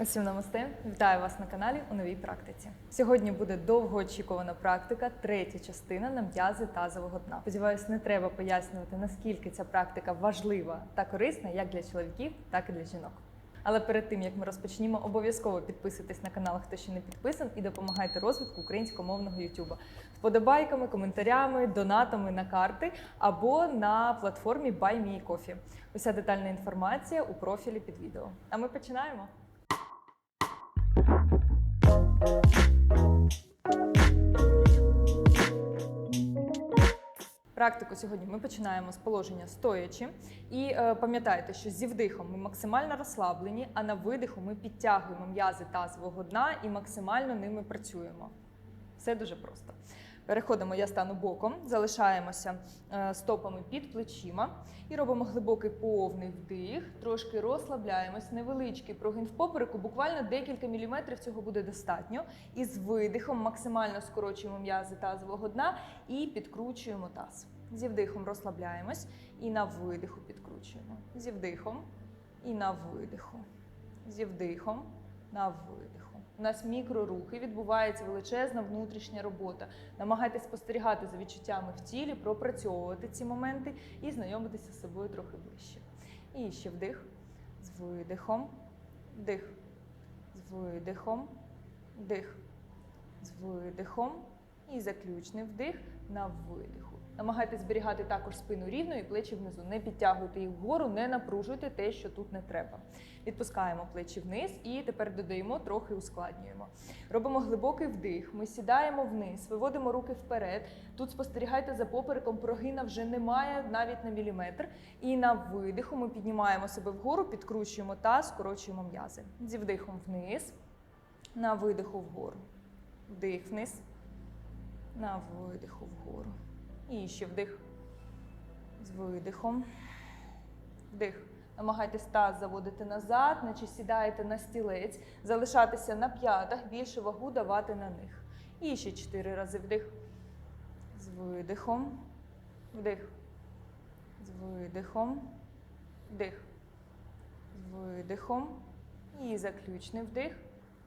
Усім намасте! Вітаю вас на каналі у новій практиці. Сьогодні буде довгоочікувана практика, третя частина на м'язи тазового дна. Сподіваюсь, не треба пояснювати, наскільки ця практика важлива та корисна як для чоловіків, так і для жінок. Але перед тим як ми розпочнімо, обов'язково підписуйтесь на канал, хто ще не підписан, і допомагайте розвитку українськомовного Ютуба вподобайками, коментарями, донатами на карти або на платформі BuyMeCoffee. Уся детальна інформація у профілі під відео. А ми починаємо. Практику сьогодні ми починаємо з положення стоячи. І е, пам'ятайте, що зі вдихом ми максимально розслаблені, а на видиху ми підтягуємо м'язи тазового дна і максимально ними працюємо. Все дуже просто. Переходимо, я стану боком, залишаємося е, стопами під плечима і робимо глибокий повний вдих, трошки розслабляємось, невеличкий прогин в попереку, буквально декілька міліметрів цього буде достатньо. І з видихом максимально скорочуємо м'язи тазового дна і підкручуємо таз. Зі вдихом розслабляємось і на видиху підкручуємо. Зі вдихом і на видиху. Зі вдихом на видиху. У нас мікрорухи, відбувається величезна внутрішня робота. Намагайтесь спостерігати за відчуттями в тілі, пропрацьовувати ці моменти і знайомитися з собою трохи ближче. І ще вдих з видихом, вдих, з видихом, вдих, з видихом і заключний вдих на видиху. Намагайтесь зберігати також спину рівно і плечі внизу. Не підтягуйте їх вгору, не напружуйте те, що тут не треба. Відпускаємо плечі вниз і тепер додаємо, трохи ускладнюємо. Робимо глибокий вдих. Ми сідаємо вниз, виводимо руки вперед. Тут спостерігайте за попереком, прогина вже немає навіть на міліметр. І на видиху ми піднімаємо себе вгору, підкручуємо таз, скорочуємо м'язи. Зі вдихом вниз, на видиху вгору. Вдих вниз, на видиху вгору. І ще вдих. З видихом. Вдих. Намагайтесь таз заводити назад, наче сідаєте на стілець, залишатися на п'ятах, більше вагу давати на них. І ще чотири рази вдих. З видихом. Вдих. З видихом. Вдих. З видихом. І заключний вдих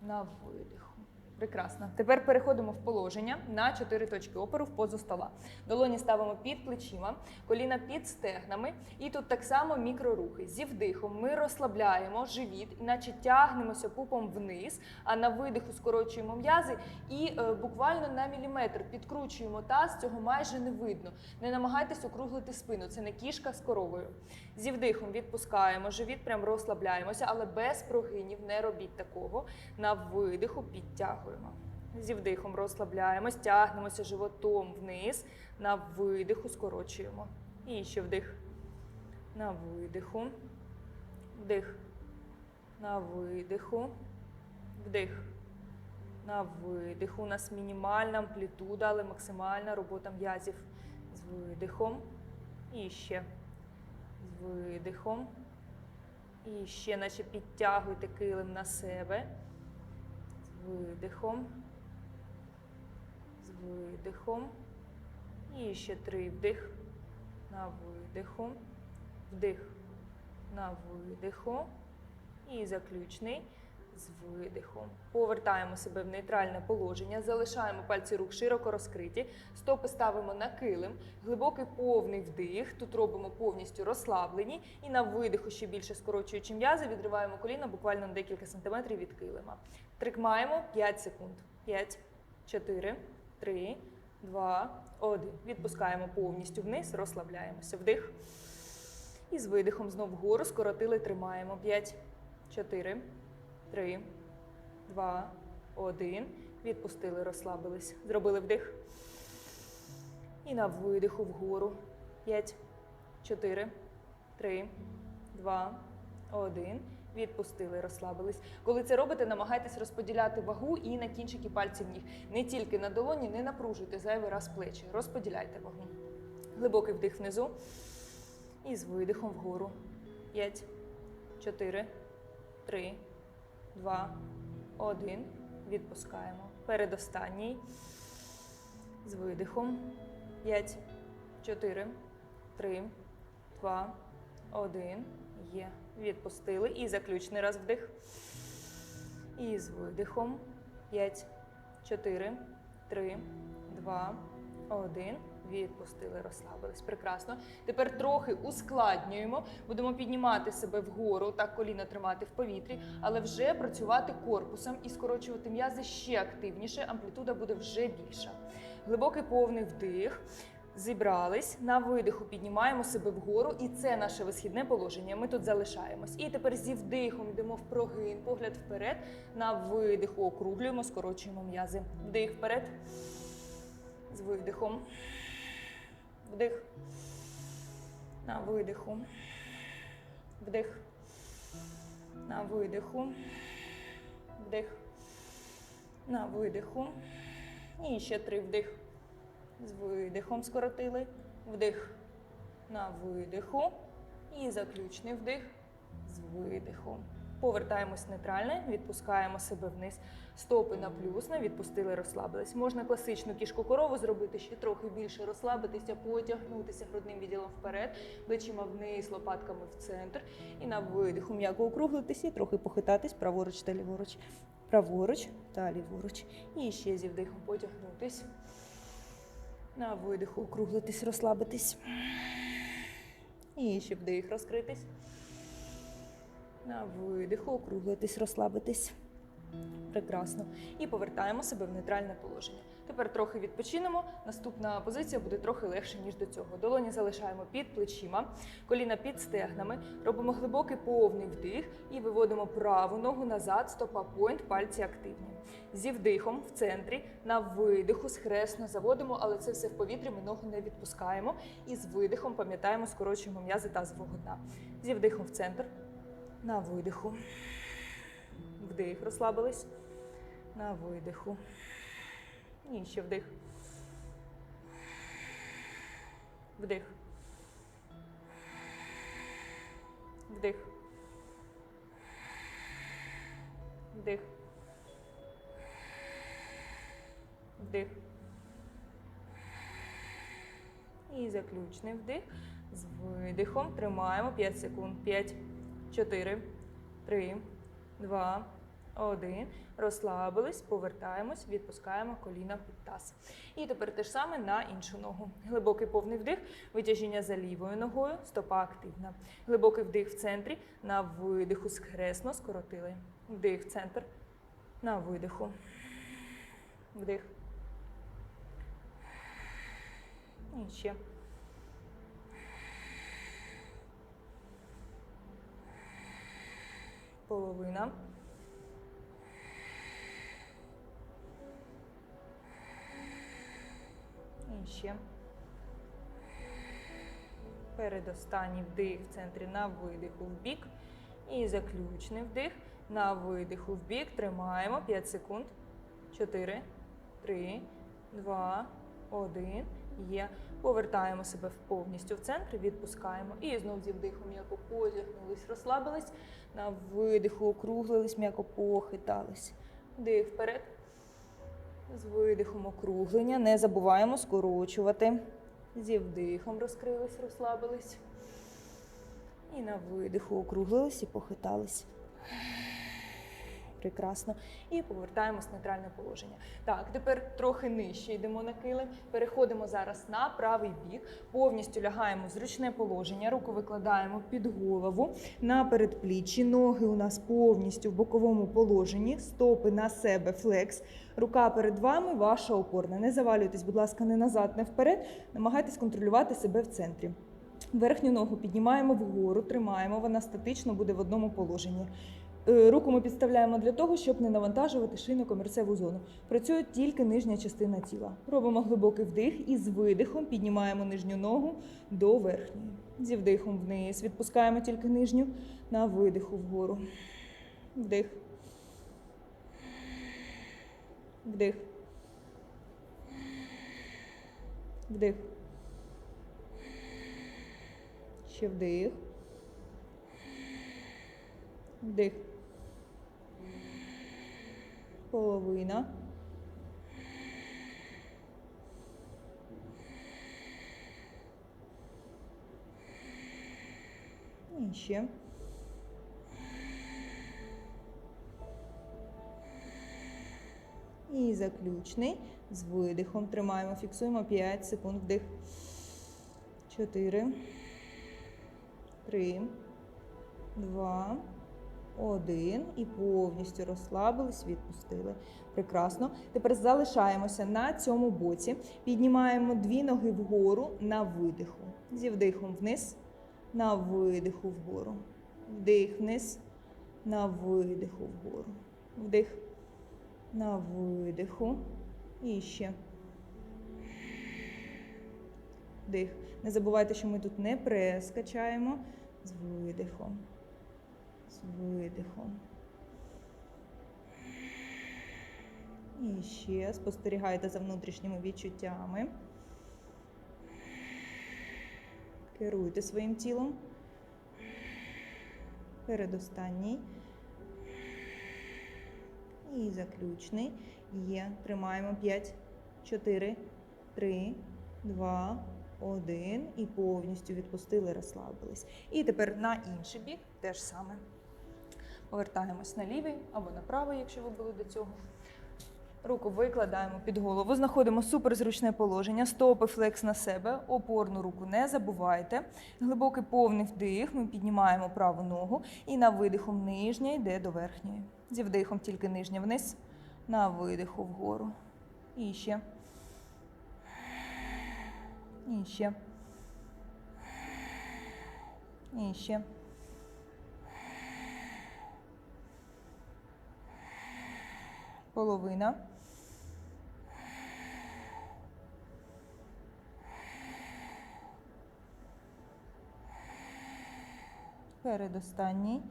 на видиху. Прекрасно. Тепер переходимо в положення на чотири точки опору в позу стола. Долоні ставимо під плечима, коліна під стегнами. І тут так само мікрорухи. Зі вдихом ми розслабляємо живіт, іначе тягнемося пупом вниз, а на видиху скорочуємо м'язи і е, буквально на міліметр підкручуємо таз, цього майже не видно. Не намагайтесь округлити спину, це не кішка з коровою. Зі вдихом відпускаємо живіт, прям розслабляємося, але без прогинів не робіть такого. На видиху підтягуємо. Зі вдихом розслабляємось, тягнемося животом вниз, на видиху скорочуємо. І ще вдих. На видиху. Вдих. На видиху. Вдих. На видиху. У нас мінімальна амплітуда, але максимальна робота м'язів. З видихом. І ще. З видихом. І ще, наче підтягуйте килим на себе. Видихом. З видихом. І ще три вдих. На видиху. Вдих. На видиху. І заключний з видихом. Повертаємо себе в нейтральне положення, залишаємо пальці рук широко розкриті, стопи ставимо на килим, глибокий повний вдих. Тут робимо повністю розслаблені. І на видиху ще більше скорочуючи м'язи, відриваємо коліна буквально на декілька сантиметрів від килима. Трикмаємо 5 секунд. 5, 4, 3, 2, 1. Відпускаємо повністю вниз, розслабляємося. Вдих. І з видихом знов вгору скоротили, тримаємо. 5, 4, 3, 2, 1. Відпустили, розслабились. Зробили вдих. І на видиху вгору. 5, 4, 3, 2, 1. Відпустили, розслабились. Коли це робите, намагайтесь розподіляти вагу і на кінчики пальців ніг. Не тільки на долоні, не напружуйте зайвий раз плечі. Розподіляйте вагу. Глибокий вдих внизу. І з видихом вгору. 5, 4, 3, 2, 1. Відпускаємо. Передостанній. З видихом. 5, 4, 3, 2, 1. Є. Відпустили. І заключний раз вдих. І з видихом. 5, 4, 3, 2, 1. Відпустили, розслабились. Прекрасно. Тепер трохи ускладнюємо. Будемо піднімати себе вгору, так коліна тримати в повітрі, але вже працювати корпусом і скорочувати м'язи ще активніше. Амплітуда буде вже більша. Глибокий повний вдих. Зібрались на видиху, піднімаємо себе вгору, і це наше висхідне положення. Ми тут залишаємось. І тепер зі вдихом йдемо в прогин, погляд вперед. На видиху округлюємо, скорочуємо м'язи. Вдих вперед. З видихом. Вдих. На видиху. Вдих. На видиху. Вдих. На видиху. І ще три вдих. З видихом скоротили. Вдих. На видиху. І заключний вдих. З видихом. Повертаємось нейтрально, відпускаємо себе вниз. Стопи на плюсна, відпустили, розслабились. Можна класичну кішку корову зробити, ще трохи більше розслабитися, потягнутися грудним відділом вперед, плечима вниз, лопатками в центр. І на видиху м'яко округлитися і трохи похитатись праворуч та ліворуч. Праворуч та ліворуч. І ще зі вдихом потягнутись. На видиху округлитись, розслабитись. І ще вдих розкритись. На видиху округлитись, розслабитись. Прекрасно. І повертаємо себе в нейтральне положення. Тепер трохи відпочинемо. Наступна позиція буде трохи легше, ніж до цього. Долоні залишаємо під плечима, коліна під стегнами. Робимо глибокий повний вдих і виводимо праву ногу назад, стопа пойнт, пальці активні. Зі вдихом в центрі, на видиху схресно заводимо, але це все в повітрі, ми ногу не відпускаємо. І з видихом пам'ятаємо, скорочуємо м'язи тазового дна. Зі вдихом в центр, на видиху. Вдих, розслабились. На видиху. І ще вдих. Вдих. Вдих. Вдих. Вдих. І заключний вдих. З видихом тримаємо 5 секунд. 5, 4, 3, 2, 1. Розслабились, повертаємось, відпускаємо коліна під таз. І тепер те ж саме на іншу ногу. Глибокий повний вдих, витяжіння за лівою ногою, стопа активна. Глибокий вдих в центрі, на видиху схресно, скоротили. Вдих в центр, на видиху. Вдих. І ще. Половина. І ще. Передостанній вдих в центрі на видиху в бік. І заключний вдих на видиху в бік. Тримаємо 5 секунд. 4, 3, 2, 1. Є. Повертаємо себе повністю в центр, відпускаємо. І знов зі вдихом м'яко потягнулись, розслабились. На видиху округлились, м'яко похитались. Вдих вперед. З видихом округлення. Не забуваємо скорочувати. Зі вдихом розкрились, розслабились. І на видиху округлились і похитались. Прекрасно. І повертаємось в нейтральне положення. Так, тепер трохи нижче йдемо на килим. Переходимо зараз на правий бік. Повністю лягаємо в зручне положення. Руку викладаємо під голову на передпліччі. Ноги у нас повністю в боковому положенні. Стопи на себе, флекс. Рука перед вами, ваша опорна. Не завалюйтесь, будь ласка, не назад, не вперед. Намагайтесь контролювати себе в центрі. Верхню ногу піднімаємо вгору, тримаємо, вона статично буде в одному положенні. Е, Руку ми підставляємо для того, щоб не навантажувати шийно-комірцеву зону. Працює тільки нижня частина тіла. Робимо глибокий вдих і з видихом піднімаємо нижню ногу до верхньої. Зі вдихом вниз. Відпускаємо тільки нижню на видиху вгору. Вдих. Вдих. Вдих. Ще вдих. Вдих. Половина. І ще. І заключний. З видихом тримаємо, фіксуємо 5 секунд. Вдих. 4, 3, 2, 1. І повністю розслабились, відпустили. Прекрасно. Тепер залишаємося на цьому боці. Піднімаємо дві ноги вгору на видиху. Зі вдихом вниз, на видиху вгору. Вдих вниз, на видиху вгору. Вдих, на видиху. І ще. Вдих. Не забувайте, що ми тут не прес качаємо. З видихом. Видихом. І ще спостерігайте за внутрішніми відчуттями. Керуйте своїм тілом. Передостанній. І заключний. Є. Тримаємо 5, 4, 3, 2, 1. І повністю відпустили, розслабились. І тепер на інший бік теж саме. Повертаємось на лівий або на правий, якщо ви були до цього. Руку викладаємо під голову, знаходимо суперзручне положення, стопи флекс на себе, опорну руку не забувайте. Глибокий повний вдих, ми піднімаємо праву ногу і на видиху нижня йде до верхньої. Зі вдихом тільки нижня вниз, на видиху вгору. І ще. І ще. І ще. Половина. Передостанній.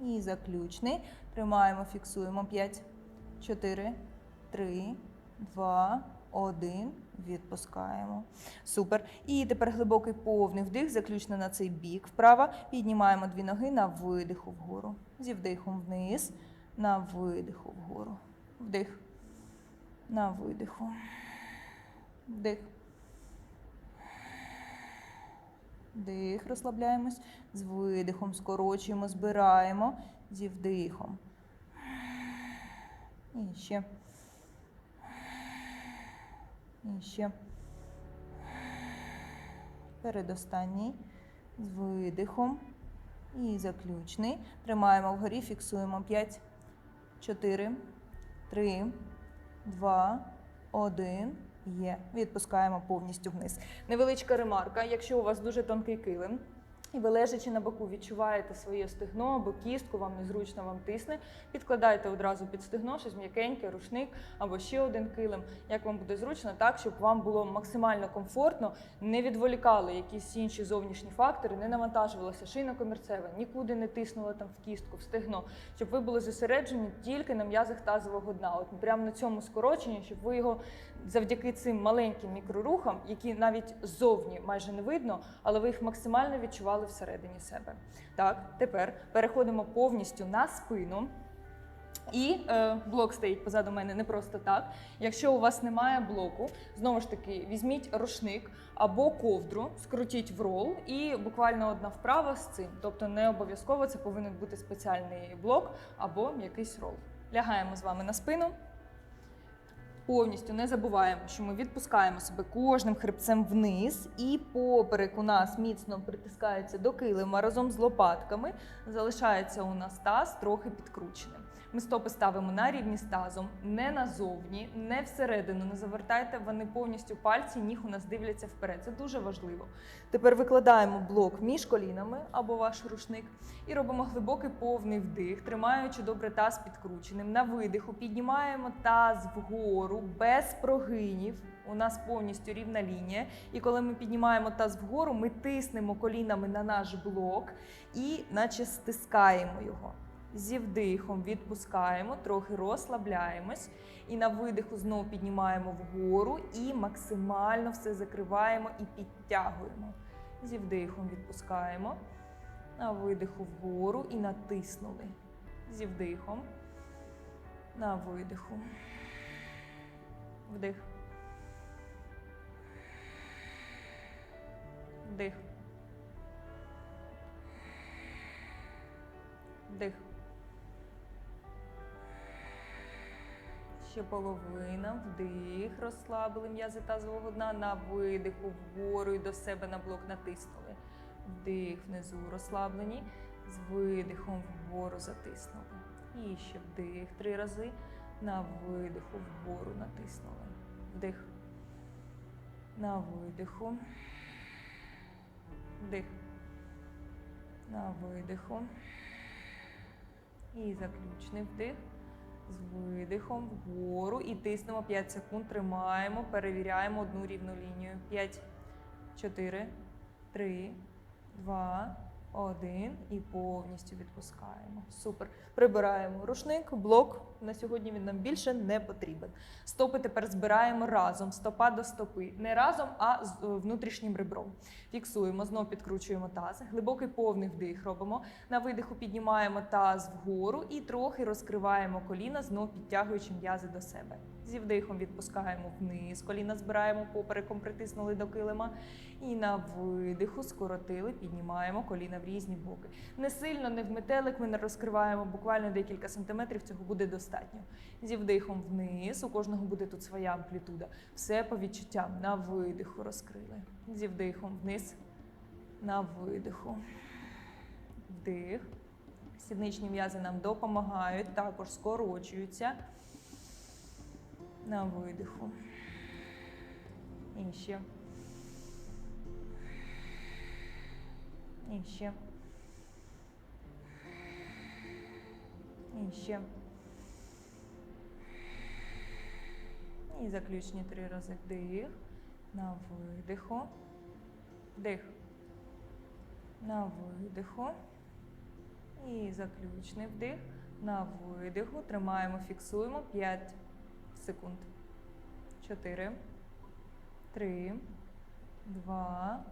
І заключний. Тримаємо, фіксуємо 5, 4, 3, 2, 1. Відпускаємо. Супер. І тепер глибокий повний вдих, заключно на цей бік вправо. Піднімаємо дві ноги на видиху вгору. Зі вдихом вниз, на видиху вгору. Вдих. На видиху. Вдих. Вдих, розслабляємось. З видихом скорочуємо, збираємо. Зі вдихом. І ще. І ще. Передостанній. З видихом. І заключний. Тримаємо вгорі, фіксуємо 5, 4, 3, 2, 1. Є. Відпускаємо повністю вниз. Невеличка ремарка. Якщо у вас дуже тонкий килим, і ви лежачи на боку, відчуваєте своє стегно або кістку, вам незручно вам тисне. Підкладайте одразу під стегно, щось м'якеньке, рушник або ще один килим. Як вам буде зручно, так щоб вам було максимально комфортно, не відволікали якісь інші зовнішні фактори, не навантажувалася шийна комірцева, нікуди не тиснула там в кістку, в стегно, щоб ви були зосереджені тільки на м'язах тазового дна. От прямо на цьому скороченні, щоб ви його завдяки цим маленьким мікрорухам, які навіть ззовні майже не видно, але ви їх максимально відчували всередині себе. Так, тепер переходимо повністю на спину. І е, блок стоїть позаду мене не просто так. Якщо у вас немає блоку, знову ж таки візьміть рушник або ковдру, скрутіть в рол, і буквально одна вправа з цим. Тобто не обов'язково це повинен бути спеціальний блок або якийсь рол. Лягаємо з вами на спину. Повністю не забуваємо, що ми відпускаємо себе кожним хребцем вниз, і поперек у нас міцно притискається до килима разом з лопатками. Залишається у нас таз трохи підкрученим. Ми стопи ставимо на рівні з тазом, не назовні, не всередину. Не завертайте, вони повністю пальці, ніг у нас дивляться вперед. Це дуже важливо. Тепер викладаємо блок між колінами або ваш рушник і робимо глибокий повний вдих, тримаючи добре таз підкрученим. На видиху піднімаємо таз вгору без прогинів. У нас повністю рівна лінія. І коли ми піднімаємо таз вгору, ми тиснемо колінами на наш блок і наче стискаємо його. Зі вдихом відпускаємо, трохи розслабляємось. І на видиху знову піднімаємо вгору і максимально все закриваємо і підтягуємо. Зі вдихом відпускаємо. На видиху вгору і натиснули. Зі вдихом. На видиху. Вдих. Вдих. Вдих. Ще половина. Вдих, розслабили м'язи тазового дна. На видиху вгору і до себе на блок натиснули. Вдих внизу розслаблені. З видихом вгору затиснули. І ще вдих три рази. На видиху вгору натиснули. Вдих. На видиху. Вдих. На видиху. І заключний вдих. З видихом вгору. І тиснемо 5 секунд. Тримаємо, перевіряємо одну рівну лінію. 5, 4, 3, 2, 1. І повністю відпускаємо. Супер. Прибираємо рушник, блок. На сьогодні він нам більше не потрібен. Стопи тепер збираємо разом, стопа до стопи. Не разом, а з е, внутрішнім ребром. Фіксуємо, знов підкручуємо таз. Глибокий повний вдих робимо. На видиху піднімаємо таз вгору і трохи розкриваємо коліна, знов підтягуючи м'язи до себе. Зі вдихом відпускаємо вниз, коліна збираємо попереком, притиснули до килима. І на видиху скоротили, піднімаємо коліна в різні боки. Не сильно, не в метелик ми не розкриваємо, буквально декілька сантиметрів цього буде достатньо. Зі вдихом вниз, у кожного буде тут своя амплітуда. Все по відчуттям. На видиху розкрили. Зі вдихом вниз, на видиху. Вдих. Сідничні м'язи нам допомагають, також скорочуються. На видиху. І ще. І ще. І ще. І заключні три рази вдих. На видиху. Вдих. На видиху. І заключний вдих. На видиху. Тримаємо, фіксуємо 5 секунд. 4, 3, 2,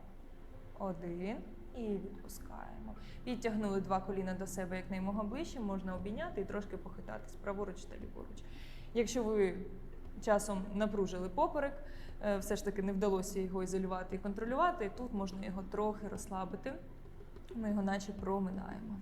1. І відпускаємо. Підтягнули два коліна до себе якнаймога ближче, можна обійняти і трошки похитатись праворуч та ліворуч. Якщо ви часом напружили поперек, е, все ж таки не вдалося його ізолювати і контролювати, тут можна його трохи розслабити. Ми його наче проминаємо.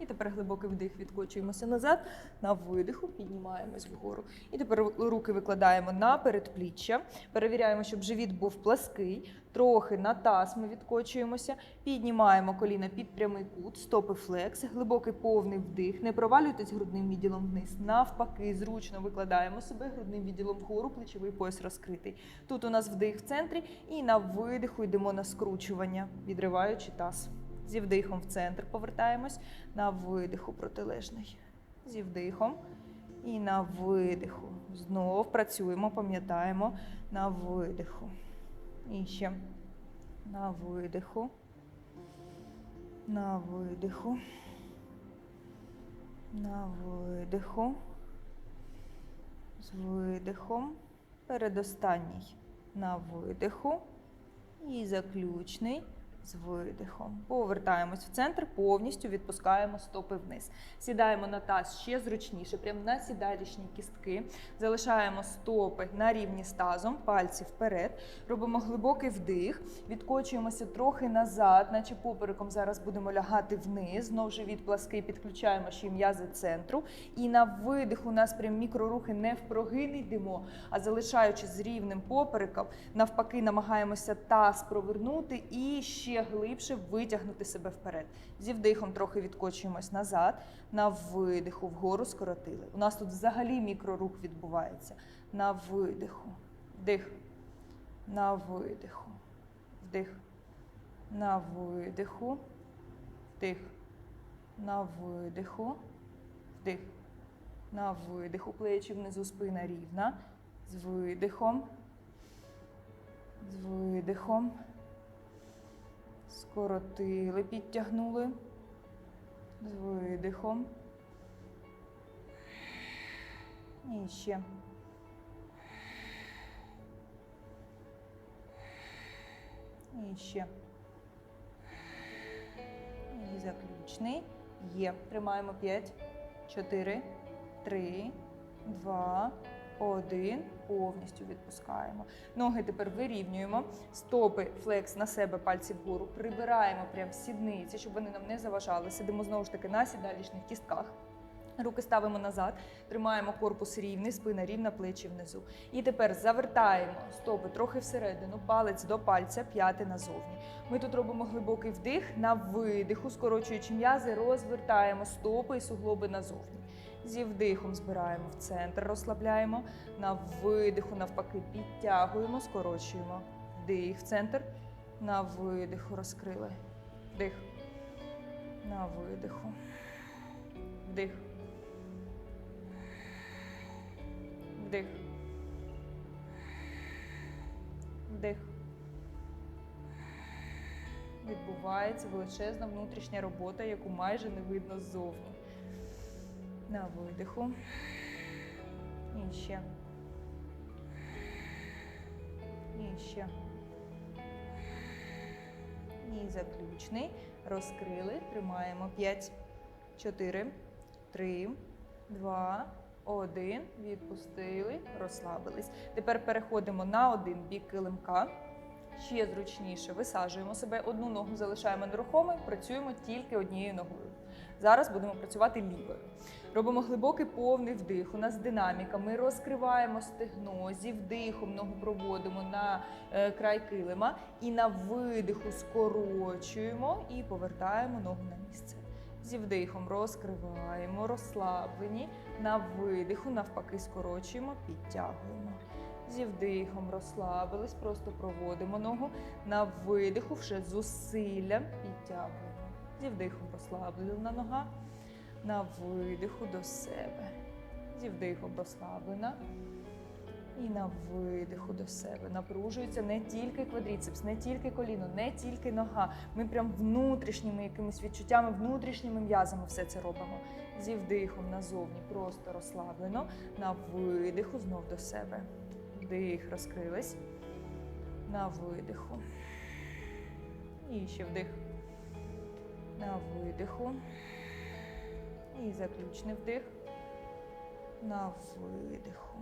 І тепер глибокий вдих відкочуємося назад, на видиху піднімаємось вгору. І тепер руки викладаємо на передпліччя. Перевіряємо, щоб живіт був плаский. Трохи на таз ми відкочуємося, піднімаємо коліна під прямий кут, стопи флекс, глибокий повний вдих. Не провалюйтесь грудним відділом вниз. Навпаки, зручно викладаємо себе грудним відділом вгору, плечовий пояс розкритий. Тут у нас вдих в центрі, і на видиху йдемо на скручування, відриваючи таз. Зі вдихом в центр повертаємось, на видиху протилежний. Зі вдихом і на видиху. Знов працюємо, пам'ятаємо на видиху. І ще на видиху. На видиху. На видиху. З видихом. Передостанній. На видиху. І заключний з видихом. Повертаємось в центр, повністю відпускаємо стопи вниз. Сідаємо на таз ще зручніше, прямо на сідалішні кістки. Залишаємо стопи на рівні з тазом, пальці вперед. Робимо глибокий вдих, відкочуємося трохи назад, наче попереком зараз будемо лягати вниз. Знову живіт плаский, підключаємо ще м'язи центру. І на видих у нас прям мікрорухи не в прогини йдемо, а залишаючи з рівним попереком, навпаки, намагаємося таз провернути і ще глибше витягнути себе вперед. Зі вдихом трохи відкочуємось назад, на видиху вгору скоротили. У нас тут взагалі мікрорух відбувається. На видиху. Вдих. На видиху. Вдих. На видиху. Вдих. На видиху. Вдих. На видиху. Плечі внизу спина рівна. З видихом. З видихом. Скоротили, підтягнули. З видихом. І ще. І ще. І заключний. Є. Тримаємо 5, 4, 3, 2, один. Повністю відпускаємо. Ноги тепер вирівнюємо. Стопи, флекс на себе, пальці вгору. Прибираємо прям сідниці, щоб вони нам не заважали. Сидимо знову ж таки на сідалішніх кістках. Руки ставимо назад, тримаємо корпус рівний, спина рівна, плечі внизу. І тепер завертаємо стопи трохи всередину, палець до пальця, п'яти назовні. Ми тут робимо глибокий вдих на видиху, скорочуючи м'язи, розвертаємо стопи і суглоби назовні. Зі вдихом збираємо в центр, розслабляємо. На видиху, навпаки, підтягуємо, скорочуємо. Вдих в центр. На видиху розкрили. Вдих. На видиху. Вдих. Вдих. Вдих. Відбувається величезна внутрішня робота, яку майже не видно ззовні. На видиху. І ще. І ще. І заключний. Розкрили. Тримаємо 5, 4, 3, 2, 1. Відпустили. Розслабились. Тепер переходимо на один бік килимка. Ще зручніше висаджуємо себе. Одну ногу залишаємо нерухомою, працюємо тільки однією ногою. Зараз будемо працювати лівою. Робимо глибокий повний вдих. У нас динаміка. Ми розкриваємо стегно, зі вдихом ногу проводимо на е, край килима і на видиху скорочуємо і повертаємо ногу на місце. Зі вдихом розкриваємо, розслаблені. На видиху, навпаки, скорочуємо, підтягуємо. Зі вдихом розслабились, просто проводимо ногу. На видиху вже зусиллям підтягуємо. Зі вдихом розслаблена нога. На видиху до себе. Зі вдихом розслаблена. І на видиху до себе. Напружується не тільки квадріцепс, не тільки коліно, не тільки нога. Ми прям внутрішніми якимись відчуттями, внутрішніми м'язами все це робимо. Зі вдихом назовні просто розслаблено. На видиху знов до себе. Вдих, розкрились. На видиху. І ще вдих. На видиху. І заключний вдих. На видиху.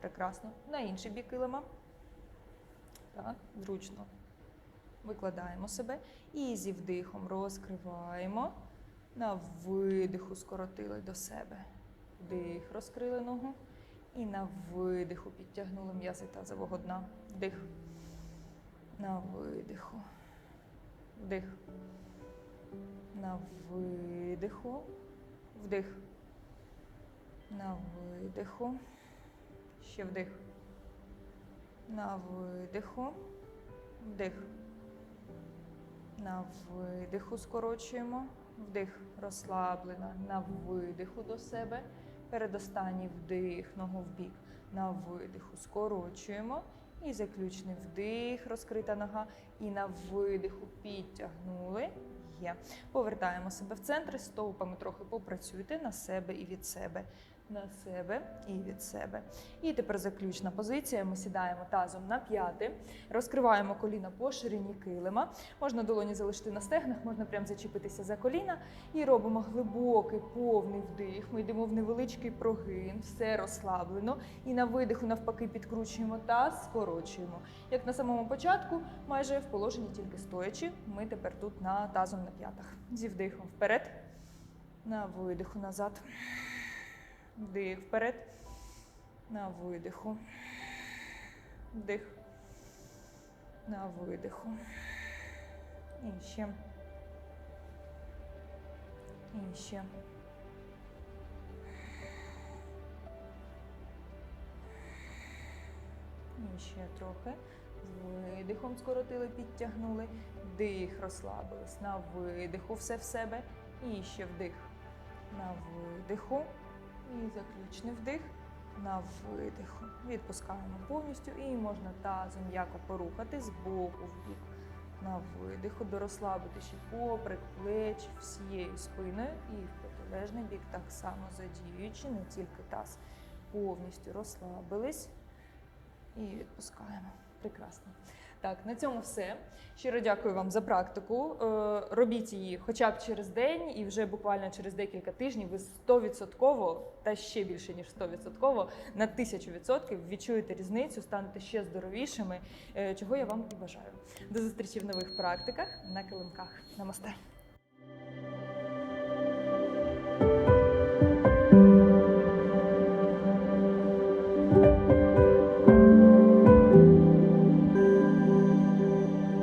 Прекрасно. На інший бік килима. Так, зручно. Викладаємо себе. І зі вдихом розкриваємо. На видиху скоротили до себе. Вдих, розкрили ногу. І на видиху підтягнули м'язи тазового дна. Вдих. На видиху. Вдих. На видиху. Вдих. На видиху. Ще вдих. На видиху. Вдих. На видиху скорочуємо. Вдих. Розслаблена. На видиху до себе. Передостанній вдих, ногу в бік. На видиху скорочуємо. І заключний вдих, розкрита нога. І на видиху підтягнули. Є. Повертаємо себе в центр, стовпами трохи попрацюйте на себе і від себе. На себе і від себе. І тепер заключна позиція. Ми сідаємо тазом на п'яти, розкриваємо коліна по ширині килима. Можна долоні залишити на стегнах, можна прям зачепитися за коліна. І робимо глибокий повний вдих. Ми йдемо в невеличкий прогин, все розслаблено. І на видиху, навпаки, підкручуємо таз, скорочуємо. Як на самому початку, майже в положенні тільки стоячи. Ми тепер тут на тазом на п'ятах. Зі вдихом вперед, на видиху назад. Вдих вперед. На видиху. Вдих. На видиху. І ще. І ще. І ще трохи. З видихом скоротили, підтягнули. Вдих, розслабились. На видиху все в себе. І ще вдих. На видиху. І заключний вдих на видиху. Відпускаємо повністю і можна тазом м'яко порухати з боку в бік. На видиху, дорозслабити ще поприк, плечі всією спиною і в протилежний бік так само задіюючи, не тільки таз. Повністю розслабились і відпускаємо. Прекрасно. Так, на цьому все. Щиро дякую вам за практику. Е, Робіть її хоча б через день, і вже буквально через декілька тижнів ви 100% та ще більше ніж 100% на 1000% відчуєте різницю, станете ще здоровішими, е, чого я вам і бажаю. До зустрічі в нових практиках на килимках. Намасте.